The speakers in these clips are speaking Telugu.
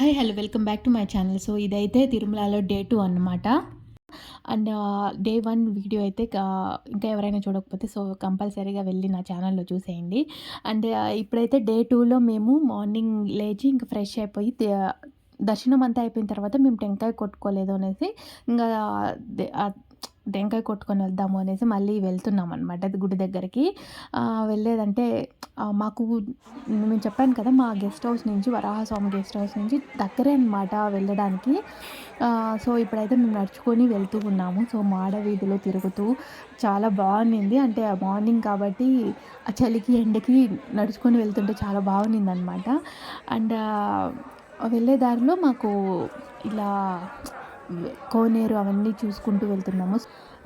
Hi hello welcome back to my channel. So ఇదైతే తిరుమలలో డే టూ అనమాట అండ్ డే వన్ వీడియో అయితే ఇంకా ఎవరైనా చూడకపోతే సో కంపల్సరీగా వెళ్ళి నా ఛానల్లో చూసేయండి. అండ్ ఇప్పుడైతే డే టూలో మేము మార్నింగ్ లేచి ఇంకా ఫ్రెష్ అయిపోయి దర్శనం అంతా అయిపోయిన తర్వాత మేము టెంకాయ కొట్టుకోలేదు అనేసి ఇంకా టెంకాయ కొట్టుకొని వెళ్దాము అనేసి మళ్ళీ వెళ్తున్నాం అనమాట గుడి దగ్గరికి. వెళ్ళేదంటే మాకు నేను చెప్పాను కదా మా గెస్ట్ హౌస్ నుంచి వరాహస్వామి గెస్ట్ హౌస్ నుంచి దగ్గరే అనమాట వెళ్ళడానికి. సో ఇప్పుడైతే మేము నడుచుకొని వెళ్తూ ఉన్నాము. సో మాడ వీధిలో తిరుగుతూ చాలా బాగుంది అంటే మార్నింగ్ కాబట్టి ఆ చలికి ఎండకి నడుచుకొని వెళ్తుంటే చాలా బాగుంది అనమాట అండ్ వెళ్ళే దారిలో మాకు ఇలా కోనేరు అవన్నీ చూసుకుంటూ వెళ్తున్నాము.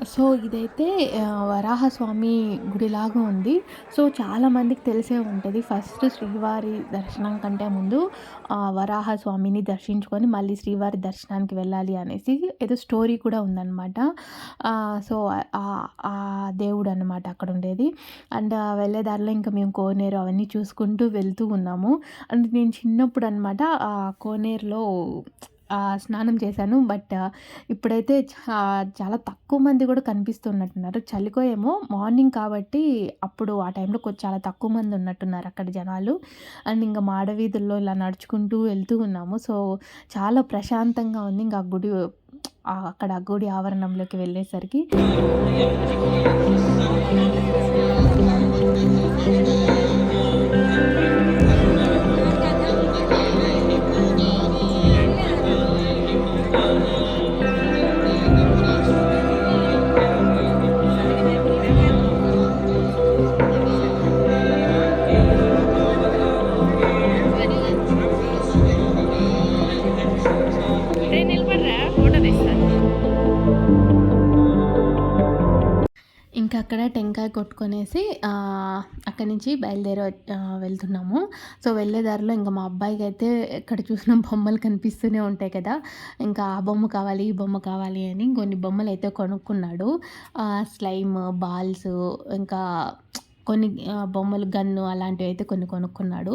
సో ఇదైతే వరాహస్వామి గుడిలాగా ఉంది. సో చాలామందికి తెలిసే ఉంటుంది. ఫస్ట్ శ్రీవారి దర్శనం కంటే ముందు ఆ, వరాహస్వామిని దర్శించుకొని మళ్ళీ శ్రీవారి దర్శనానికి వెళ్ళాలి అనేసి ఏదో స్టోరీ కూడా ఉందన్నమాట. సో ఆ- దేవుడు అనమాట అక్కడ ఉండేది. అండ్ వెళ్ళే దారిలో ఇంకా మేము కోనేరు అవన్నీ చూసుకుంటూ వెళ్తూ ఉన్నాము. అండ్ నేను చిన్నప్పుడు అనమాట కోనేరులో స్నానం చేశాను. బట్ ఇప్పుడైతే చాలా తక్కువ మంది కూడా కనిపిస్తున్నట్టున్నారు. చలికో ఏమో మార్నింగ్ కాబట్టి అప్పుడు ఆ టైంలో కొంచెం చాలా తక్కువ మంది ఉన్నట్టున్నారు అక్కడ జనాలు. అండ్ ఇంకా మాడవీధుల్లో ఇలా నడుచుకుంటూ వెళ్తూ ఉన్నాము. సో చాలా ప్రశాంతంగా ఉంది. ఇంకా గుడి అక్కడ ఆ గుడి ఆవరణంలోకి వెళ్ళేసరికి. కొట్టుకొనేసి అక్కడి నుంచి బయలుదేరి వెళ్తున్నాము. సో వెళ్ళే దారిలో ఇంకా మా అబ్బాయికి అయితే ఎక్కడ చూసిన బొమ్మలు కనిపిస్తూనే ఉంటాయి కదా. ఇంకా ఆ బొమ్మ కావాలి ఈ బొమ్మ కావాలి అని కొన్ని బొమ్మలు అయితే కొనుక్కున్నాడు. స్లైమ్ బాల్స్ ఇంకా కొన్ని బొమ్మలు గన్ను అలాంటివి అయితే కొన్ని కొనుక్కున్నాడు.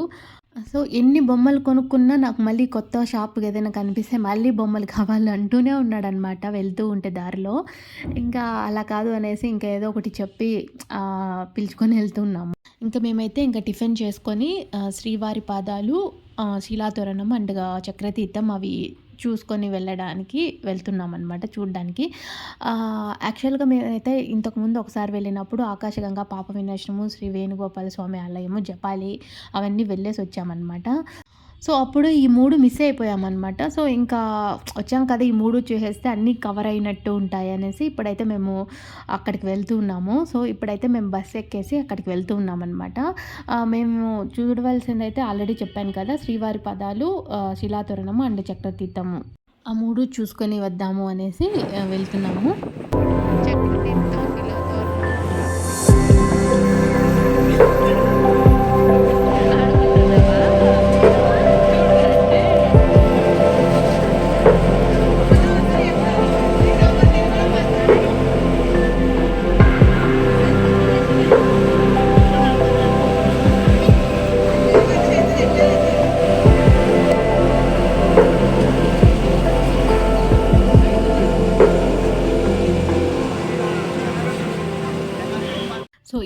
సో ఎన్ని బొమ్మలు కొనుక్కున్నా నాకు మళ్ళీ కొత్త షాప్కి ఏదైనా కనిపిస్తే మళ్ళీ బొమ్మలు కావాలి అంటూనే ఉన్నాడనమాట వెళ్తూ ఉంటే దారిలో. ఇంకా అలా కాదు అనేసి ఇంకా ఏదో ఒకటి చెప్పి పిలుచుకొని వెళ్తున్నాము. ఇంకా మేమైతే ఇంకా టిఫిన్ చేసుకొని శ్రీవారి పాదాలు శిలాతోరణం అండ్ చక్రతీర్థం అవి చూసుకొని వెళ్ళడానికి వెళ్తున్నాం అనమాట చూడడానికి యాక్చువల్గా మేమైతే ఇంతకుముందు ఒకసారి వెళ్ళినప్పుడు ఆకాశగంగా పాప వినాశనము శ్రీ వేణుగోపాల స్వామి ఆలయము జపాలి అవన్నీ వెళ్ళేసి వచ్చామన్నమాట సో అప్పుడు ఈ మూడు మిస్ అయిపోయామన్నమాట. సో ఇంకా వచ్చాం కదా ఈ మూడు చూసేస్తే అన్నీ కవర్ అయినట్టు ఉంటాయి అనేసి ఇప్పుడైతే మేము అక్కడికి వెళ్తూ ఉన్నాము. సో ఇప్పుడైతే మేము బస్ ఎక్కేసి అక్కడికి వెళ్తూ ఉన్నామన్నమాట. మేము చూడవలసింది అయితే ఆల్రెడీ చెప్పాను కదా శ్రీవారి పదాలు శిలాతోరణము అండ్ చక్రతీర్థము. ఆ మూడు చూసుకొని వద్దాము అనేసి వెళ్తున్నాము. చక్రతీర్థం.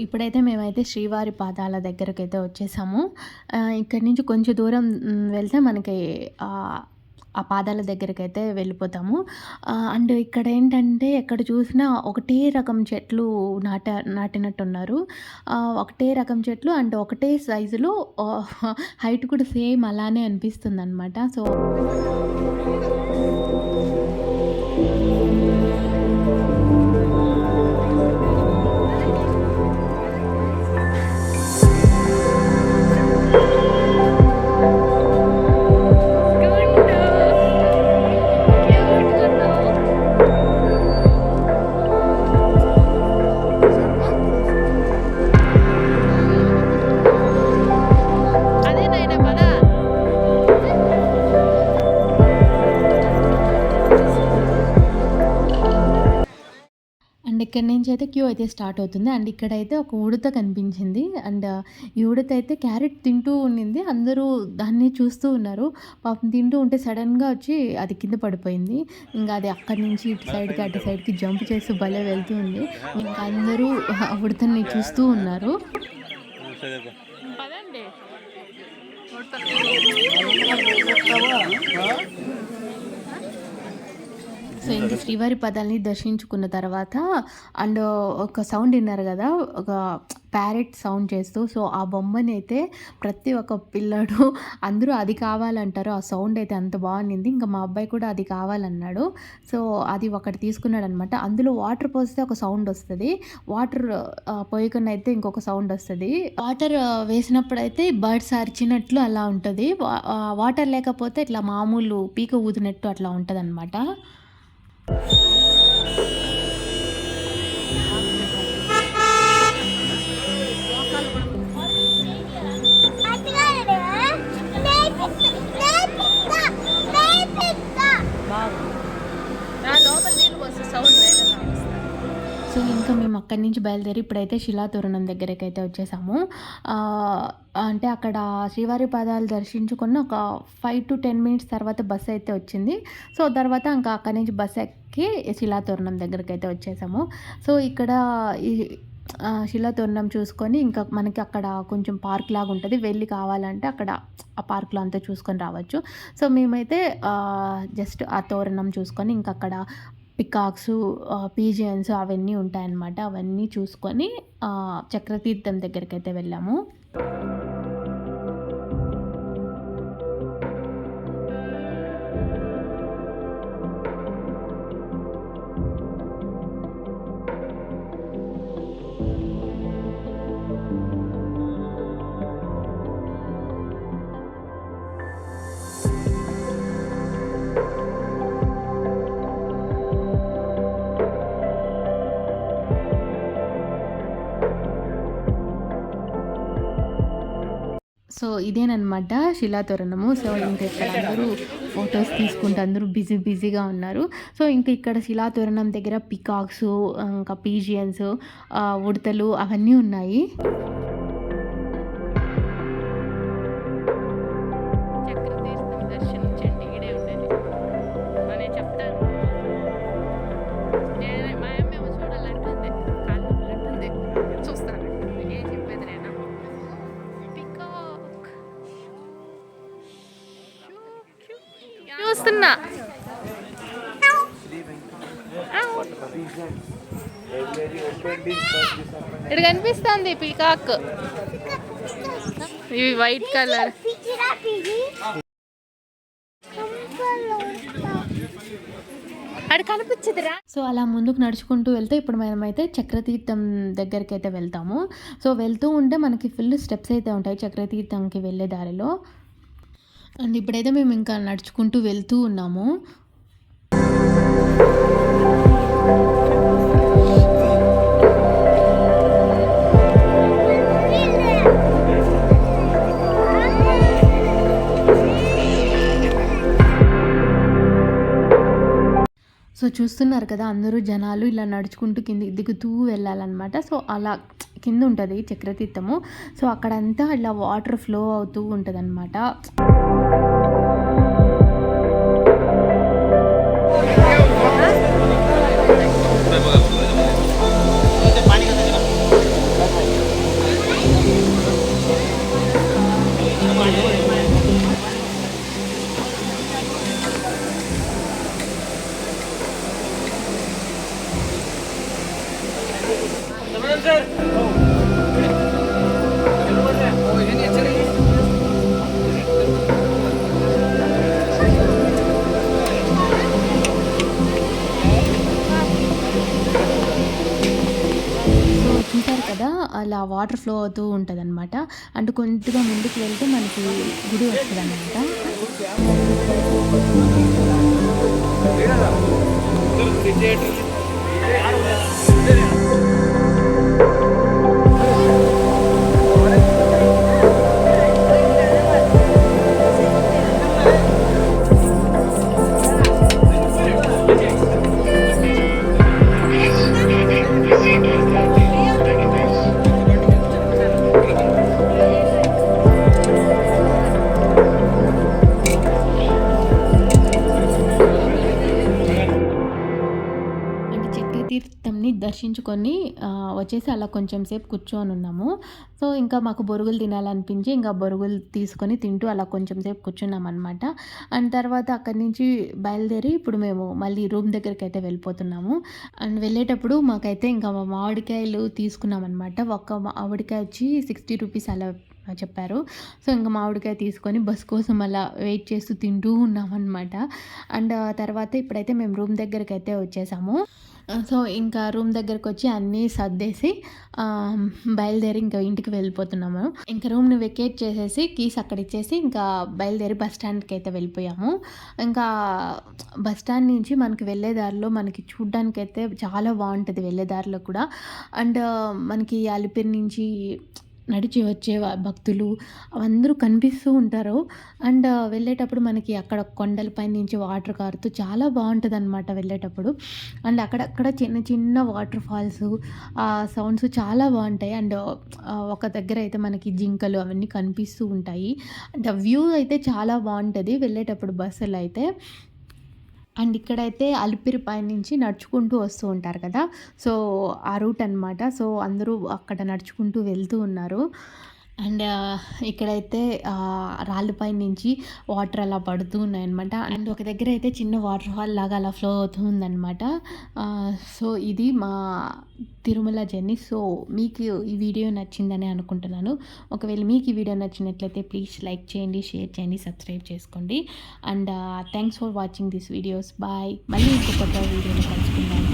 ఇప్పుడైతే మేమైతే శ్రీవారి పాదాల దగ్గరకు అయితే వచ్చేసాము ఇక్కడి నుంచి కొంచెం దూరం వెళ్తే మనకి ఆ, పాదాల దగ్గరికి అయితే వెళ్ళిపోతాము అండ్ ఇక్కడ ఏంటంటే ఎక్కడ చూసినా ఒకటే రకం చెట్లు నాట నాటినట్టున్నారు. ఒకటే రకం చెట్లు అండ్ ఒకటే సైజులో హైట్ కూడా సేమ్ అలానే అనిపిస్తుంది అనమాట సో ఇక్కడి నుంచి అయితే క్యూ అయితే స్టార్ట్ అవుతుంది. అండ్ ఇక్కడైతే ఒక ఉడత కనిపించింది. అండ్ ఈ ఉడత అయితే క్యారెట్ తింటూ ఉండింది. అందరూ దాన్ని చూస్తూ ఉన్నారు. పాపం తింటూ ఉంటే సడన్గా వచ్చి అది కింద పడిపోయింది. ఇంకా అది అక్కడి నుంచి ఇటు సైడ్కి అటు సైడ్కి జంప్ చేస్తూ భలే వెళ్తుంది ఇంకా అందరూ ఆ ఉడతని చూస్తూ ఉన్నారు. పదండి. సో ఇంక శ్రీవారి పదాలని దర్శించుకున్న తర్వాత అండ్ ఒక సౌండ్ విన్నారు కదా ఒక ప్యారెట్ సౌండ్ చేస్తూ సో ఆ బొమ్మని అయితే ప్రతి ఒక్క పిల్లడు అందరూ అది కావాలంటారు ఆ సౌండ్ అయితే అంత బాగుంది ఇంకా మా అబ్బాయి కూడా అది కావాలన్నాడు. సో అది ఒకటి తీసుకున్నాడు అనమాట అందులో వాటర్ పోస్తే ఒక సౌండ్ వస్తుంది వాటర్ పోయకుండా అయితే ఇంకొక సౌండ్ వస్తుంది. వాటర్ వేసినప్పుడు అయితే బర్డ్స్ అరిచినట్లు అలా ఉంటుంది వాటర్ లేకపోతే ఇట్లా మామూలు పీక ఊదినట్టు అట్లా ఉంటుంది అనమాట లోపల నీళ్ళు పోస్తే సౌండ్ వేరే సో ఇంకా మేము అక్కడి నుంచి బయలుదేరి ఇప్పుడైతే శిలాతోరణం దగ్గరికి అయితే వచ్చేసాము అంటే అక్కడ శ్రీవారి పాదాలు దర్శించుకున్న ఒక ఫైవ్ టు టెన్ మినిట్స్ తర్వాత బస్సు అయితే వచ్చింది. సో తర్వాత ఇంకా అక్కడి నుంచి బస్ ఎక్కి శిలాతోరణం దగ్గరికి అయితే వచ్చేసాము. సో ఇక్కడ ఈ శిలాతోరణం చూసుకొని ఇంకా మనకి అక్కడ కొంచెం పార్క్ లాగా ఉంటుంది. వెళ్ళి కావాలంటే అక్కడ ఆ పార్క్లో అంతా చూసుకొని రావచ్చు. సో మేమైతే జస్ట్ ఆ తోరణం చూసుకొని ఇంకా అక్కడ పికాక్స్ పీజియన్స్ అవన్నీ ఉంటాయన్నమాట. అవన్నీ చూసుకొని చక్రతీర్థం దగ్గరికి అయితే వెళ్ళాము. సో ఇదేనమాట శిలాతోరణము సో ఇంకా ఇక్కడ అందరూ ఫొటోస్ తీసుకుంటూ అందరూ బిజీ బిజీగా ఉన్నారు. సో ఇంకా ఇక్కడ శిలాతోరణం దగ్గర పికాక్స్ ఇంకా పీజియన్స్ ఉడతలు అవన్నీ ఉన్నాయి. ఇక్కడ కనిపిస్తుంది పీకాక్. ఇవి వైట్ కలర్. అక్కడ కనిపించదురా సో అలా ముందుకు నడుచుకుంటూ వెళ్తే ఇప్పుడు మనమైతే చక్రతీర్థం దగ్గరికి అయితే వెళ్తాము. సో వెళ్తూ ఉంటే మనకి ఫుల్ స్టెప్స్ అయితే ఉంటాయి చక్రతీర్థంకి వెళ్ళే దారిలో. అండ్ ఇప్పుడైతే మేము ఇంకా నడుచుకుంటూ వెళ్తూ ఉన్నాము. చూస్తున్నారు కదా అందరూ జనాలు ఇలా నడుచుకుంటూ కింద దిగుతూ వెళ్ళాలన్నమాట. సో అలా కింద ఉంటుంది చక్రతీర్థము. సో అక్కడంతా ఇలా వాటర్ ఫ్లో అవుతూ ఉంటుంది చూసారు కదా అలా వాటర్ ఫ్లో అవుతూ ఉంటుంది అనమాట అంటే కొద్దిగా ముందుకు వెళ్తే మనకి గుడి వస్తుంది అనమాట తీసుకొని వచ్చేసి అలా కొంచెం సేపు కూర్చొని ఉన్నాము. సో ఇంకా మాకు బొరుగులు తినాలనిపించి ఇంకా బొరుగులు తీసుకొని తింటూ అలా కొంచెం సేపు కూర్చున్నాం అనమాట అండ్ తర్వాత అక్కడి నుంచి బయలుదేరి ఇప్పుడు మేము మళ్ళీ రూమ్ దగ్గరికి అయితే వెళ్ళిపోతున్నాము. అండ్ వెళ్ళేటప్పుడు మాకైతే ఇంకా మామిడికాయలు తీసుకున్నాం అనమాట ఒక్క మామిడికాయ వచ్చి సిక్స్టీ రూపీస్ అలా చెప్పారు. సో ఇంకా మామిడికాయ తీసుకొని బస్ కోసం అలా వెయిట్ చేస్తూ తింటూ ఉన్నామన్నమాట. అండ్ తర్వాత ఇప్పుడైతే మేము రూమ్ దగ్గరికి అయితే వచ్చేసాము. సో ఇంకా రూమ్ దగ్గరకు వచ్చి అన్నీ సర్దేసి బయలుదేరి ఇంకా ఇంటికి వెళ్ళిపోతున్నాము. ఇంకా రూమ్ని వెకేట్ చేసేసి కీస్ అక్కడ ఇచ్చేసి ఇంకా బయలుదేరి బస్ స్టాండ్కి అయితే వెళ్ళిపోయాము. ఇంకా బస్ స్టాండ్ నుంచి మనకి వెళ్ళే దారిలో మనకి చూడ్డానికి అయితే చాలా బాగుంటుంది వెళ్ళే దారిలో కూడా. అండ్ మనకి అలిపిరి నుంచి నడిచి వచ్చే భక్తులు అందరూ కనిపిస్తూ ఉంటారు. అండ్ వెళ్ళేటప్పుడు మనకి అక్కడ కొండలపై నుంచి వాటర్ కారుతూ చాలా బాగుంటుంది అనమాట వెళ్ళేటప్పుడు. అండ్ అక్కడక్కడ చిన్న చిన్న వాటర్ ఫాల్స్ ఆ సౌండ్స్ చాలా బాగుంటాయి. అండ్ ఒక దగ్గర అయితే మనకి జింకలు అవన్నీ కనిపిస్తూ ఉంటాయి. అండ్ వ్యూ అయితే చాలా బాగుంటుంది వెళ్ళేటప్పుడు బస్సులో అయితే. అండ్ ఇక్కడైతే అలిపిరి పై నుంచి నడుచుకుంటూ వస్తూ ఉంటారు కదా. సో ఆ రూట్ అనమాట సో అందరూ అక్కడ నడుచుకుంటూ వెళ్తూ ఉన్నారు. అండ్ ఇక్కడైతే రాళ్ళపై నుంచి వాటర్ అలా పడుతూ ఉన్నాయన్నమాట. అండ్ ఒక దగ్గర అయితే చిన్న వాటర్ ఫాల్ లాగా అలా ఫ్లో అవుతూ ఉందన్నమాట. సో ఇది మా తిరుమల జర్నీ. సో మీకు ఈ వీడియో నచ్చిందని అనుకుంటున్నాను. ఒకవేళ మీకు ఈ వీడియో నచ్చినట్లయితే ప్లీజ్ లైక్ చేయండి షేర్ చేయండి సబ్స్క్రైబ్ చేసుకోండి. And thanks for watching this videos bye మళ్ళీ ఇంకొక కొత్త వీడియోలో కలుసుకుందాం.